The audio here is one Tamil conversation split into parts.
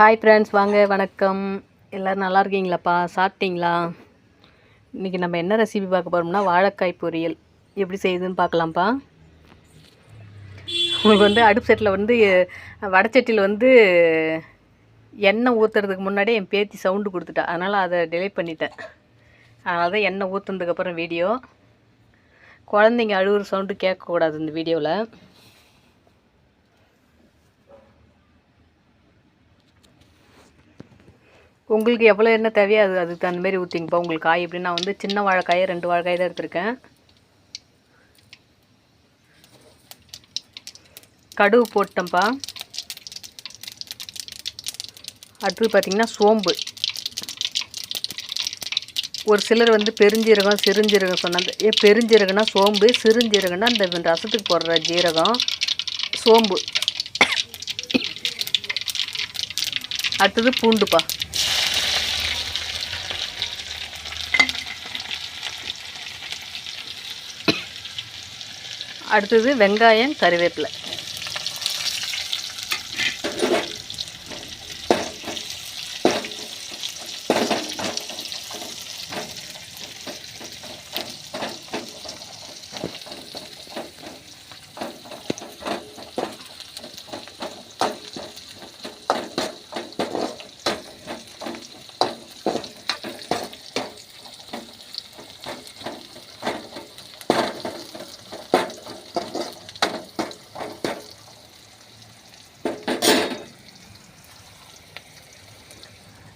ஹாய் ஃப்ரெண்ட்ஸ் வாங்க வணக்கம். எல்லோரும் நல்லா இருக்கீங்களாப்பா? சாப்பிட்டீங்களா? இன்றைக்கி நம்ம என்ன ரெசிபி பார்க்க போகிறோம்னா வாழைக்காய் பொரியல். எப்படி செய்யுதுன்னு பார்க்கலாம்ப்பா. உங்களுக்கு வந்து அடுப்பு செட்டில் வந்து வடச்சட்டியில் வந்து எண்ணெய் ஊற்றுறதுக்கு முன்னாடியே என் பேத்தி சவுண்டு கொடுத்துட்டா. அதனால் அதை டிலே பண்ணிட்டேன். அதனால தான் எண்ணெய் ஊற்றுனதுக்கப்புறம் வீடியோ குழந்தைங்க அழுகிற சவுண்டு கேட்கக்கூடாது இந்த வீடியோவில் உங்களுக்கு எவ்வளோ எண்ணெய் தேவையோ அது அதுக்கு தகுந்த மாதிரி ஊற்றிங்கப்பா உங்களுக்கு காய் எப்படின்னா நான் வந்து சின்ன வாழைக்காயை ரெண்டு வாழைக்காய் தான் எடுத்திருக்கேன். கடுகு போட்டேன்ப்பா. அடுத்தது பார்த்திங்கன்னா சோம்பு. ஒரு சிலர் வந்து பெருஞ்சீரகம் சிறுஞ்சீரகம் சொன்னாங்க ஏ பெருஞ்சீரகம்னா சோம்பு சிறுஞ்சீரகம்னா இந்த ரசத்துக்கு போடுற ஜீரகம் சோம்பு. அடுத்தது பூண்டுப்பா. அடுத்தது வெங்காயம் கருவேப்பிலை.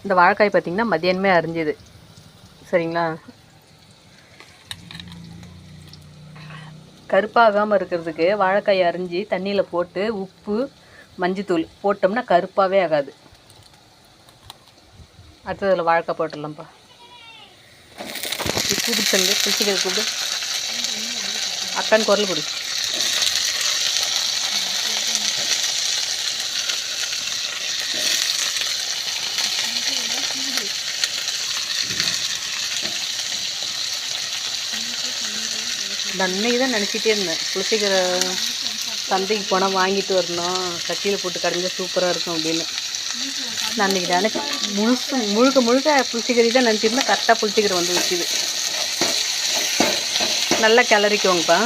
இந்த வாழைக்காய் பார்த்திங்கன்னா மதியானமே அரிஞ்சுது. சரிங்களா? கருப்பாகாமல் இருக்கிறதுக்கு வாழைக்காய் அரிஞ்சு தண்ணியில் போட்டு உப்பு மஞ்சத்தூள் போட்டோம்னா கருப்பாகவே ஆகாது. அடுத்தது அதில் வாழைக்காய் போட்டுடலாம்ப்பா. கூப்பிட்டு சொல்லு பிடிச்சிக்கிறது கூப்பிடு. அக்கான்னு குரல் அன்னைக்கு தான் நினச்சிட்டே இருந்தேன். புளிச்சிக்கிற சந்தைக்கு போனால் வாங்கிட்டு வரணும். சட்டியில் போட்டு கடைஞ்சா சூப்பராக இருக்கும் அப்படின்னு. நான் அன்றைக்கி நினச்சி முழுசு முழுக்க முழுக்க புளிச்சிக்கறி தான் நினச்சிருந்தேன். கரெக்டாக புளிச்சிக்கரை வந்து வச்சுது நல்லா கிளறிக்கோங்கப்பா.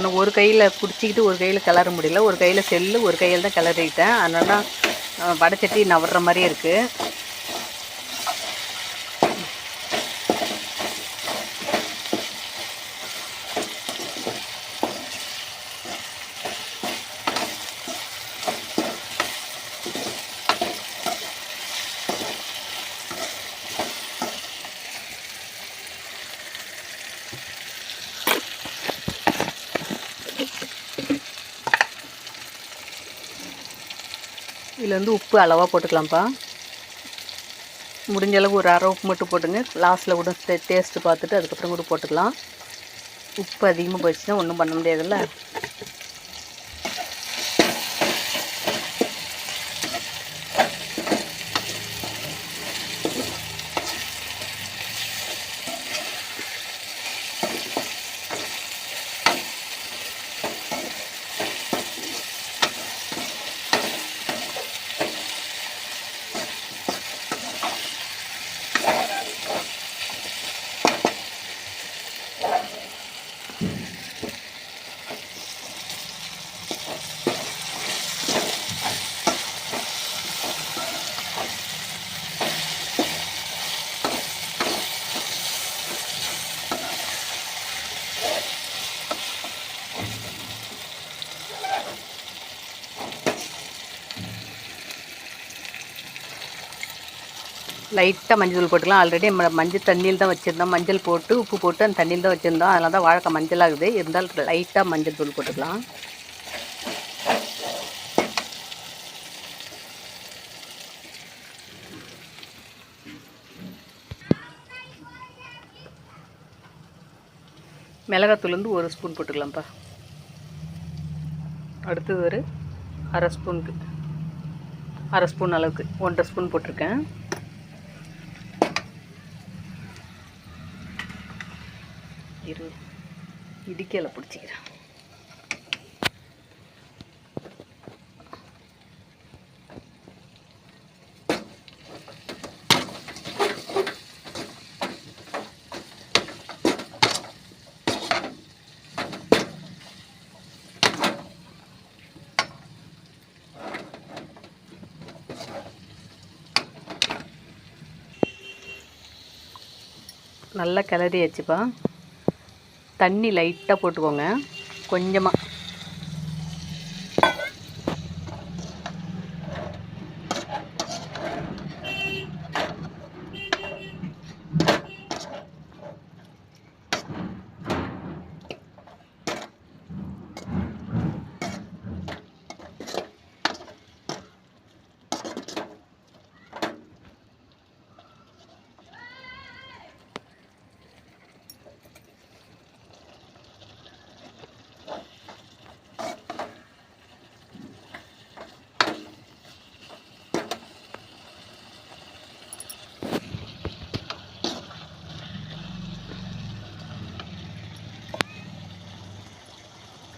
நான் ஒரு கையில் பிடிச்சிக்கிட்டு ஒரு கையில் கிளற முடியல. ஒரு கையில் செல்லு ஒரு கையில் தான் கிளறிக்கிட்டேன் அதனால வடச்சட்டி நவர்ற மாதிரியே இருக்குது இதில் வந்து உப்பு அளவாக போட்டுக்கலாம்ப்பா. முடிஞ்ச ஒரு அரை உப்பு மட்டும் போட்டுங்க. லாஸ்ட்டில் கூட டேஸ்ட்டு பார்த்துட்டு அதுக்கப்புறம் கூட போட்டுக்கலாம். உப்பு அதிகமாக போயிடுச்சுன்னா ஒன்றும் பண்ண முடியாதுல்ல? லைட்டாக மஞ்சள் தூள் போட்டுக்கலாம். ஆல்ரெடி நம்ம மஞ்சள் தண்ணியில் தான் வச்சுருந்தோம். மஞ்சள் போட்டு உப்பு போட்டு அந்த தண்ணியில் தான் வச்சுருந்தோம். அதனால தான் வாழைக்காய் மஞ்சள் ஆகுது இருந்தாலும் லைட்டாக மஞ்சள் தூள் போட்டுக்கலாம். மிளகாத்தூள் வந்து ஒரு ஸ்பூன் போட்டுக்கலாம்ப்பா. அடுத்தது ஒரு அரை ஸ்பூனுக்கு அரை ஸ்பூன் அளவுக்கு ஒன்றரை ஸ்பூன் போட்டிருக்கேன். இரு. இடிக்கையில் பிடிச்சிக்கிறேன் நல்லா கிளறியாச்சுப்பா. தண்ணி லைட்டாக போட்டுக்கோங்க. கொஞ்சமாக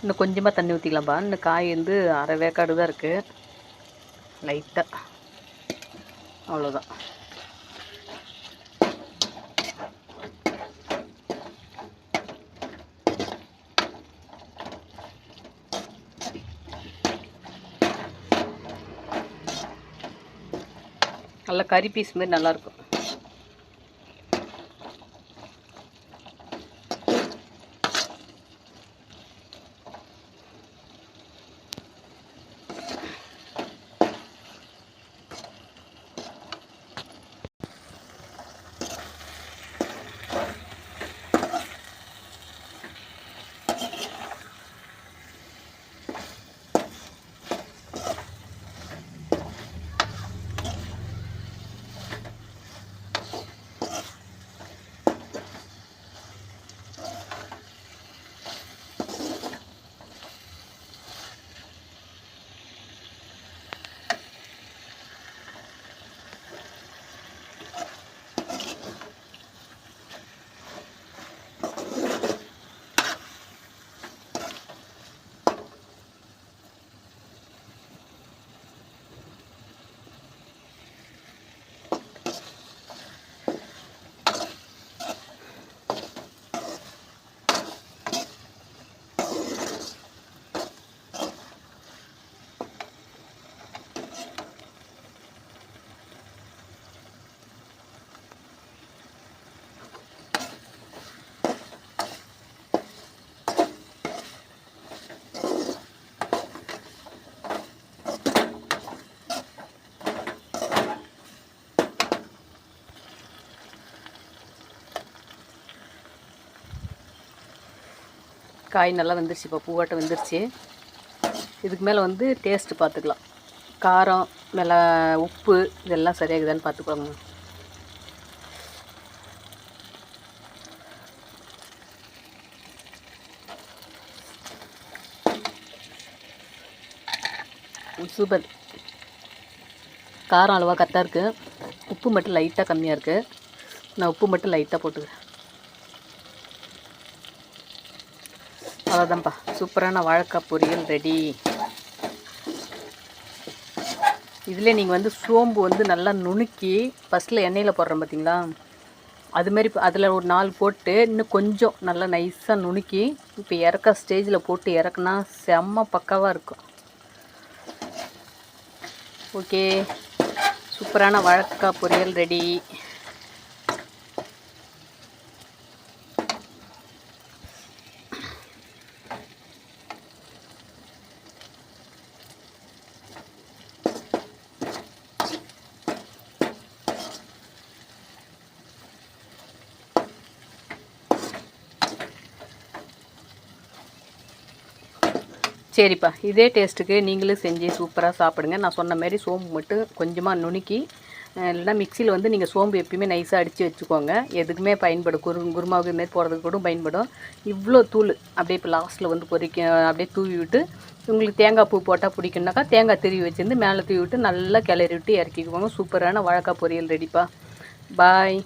இன்னும் கொஞ்சமாக தண்ணி ஊற்றிக்கலாம்ப்பா இன்னும் காய் வந்து அரை வேக்காடு தான் இருக்குது லைட்டாக அவ்வளோதான் நல்லா கறி பீஸ் மாதிரி நல்லாயிருக்கும் காய் நல்லா வெந்துருச்சு இப்போ பூவாட்டம் வெந்துருச்சு. இதுக்கு மேலே வந்து டேஸ்ட்டு பார்த்துக்கலாம் காரம் மிள உப்பு இதெல்லாம் சரியாகுதான்னு பார்த்துக்கோங்க சூப்பர். காரம் அளவாக கரெக்டாக இருக்குது உப்பு மட்டும் லைட்டாக கம்மியாக இருக்குது நான் உப்பு மட்டும் லைட்டாக போட்டுக்கிறேன். அவ்வளோதான்ப்பா சூப்பரான வாழைக்காய் பொரியல் ரெடி. இதில் நீங்கள் வந்து சோம்பு வந்து நல்லா நுணுக்கி ஃபஸ்ட்டில் எண்ணெயில் போடுறோம் பார்த்தீங்களா அதுமாரி அதில் ஒரு நாலு போட்டு இன்னும் கொஞ்சம் நல்லா நைஸாக நுணுக்கி இப்போ இறக்க ஸ்டேஜில் போட்டு இறக்குனா செம்ம பக்காவாக இருக்கும். ஓகே சூப்பரான வழக்காய் பொரியல் ரெடி. சரிப்பா இதே டேஸ்ட்டுக்கு நீங்களும் செஞ்சு சூப்பராக சாப்பிடுங்க. நான் சொன்ன மாதிரி சோம்பு மட்டும் கொஞ்சமாக நுணுக்கி இல்லைனா இல்லைன்னா மிக்சியில் வந்து நீங்கள் சோம்பு எப்பயுமே நைஸாக அடித்து வச்சுக்கோங்க. எதுக்குமே பயன்படும். குரு குருமாவுக்கு மாரி போடுறதுக்கு கூட பயன்படும். இவ்வளோ தூள் அப்படியே இப்போ லாஸ்ட்டில் வந்து பொறிக்க அப்படியே தூவி விட்டு உங்களுக்கு தேங்காய் பூ போட்டால் பிடிக்கும்னாக்கா தேங்காய் திருவி வச்சுருந்து மேலே தூவி விட்டு நல்லா கிளறி விட்டு இறக்கிக்குவாங்க சூப்பரான வாழைக்காய் பொரியல் ரெடிப்பா பாய்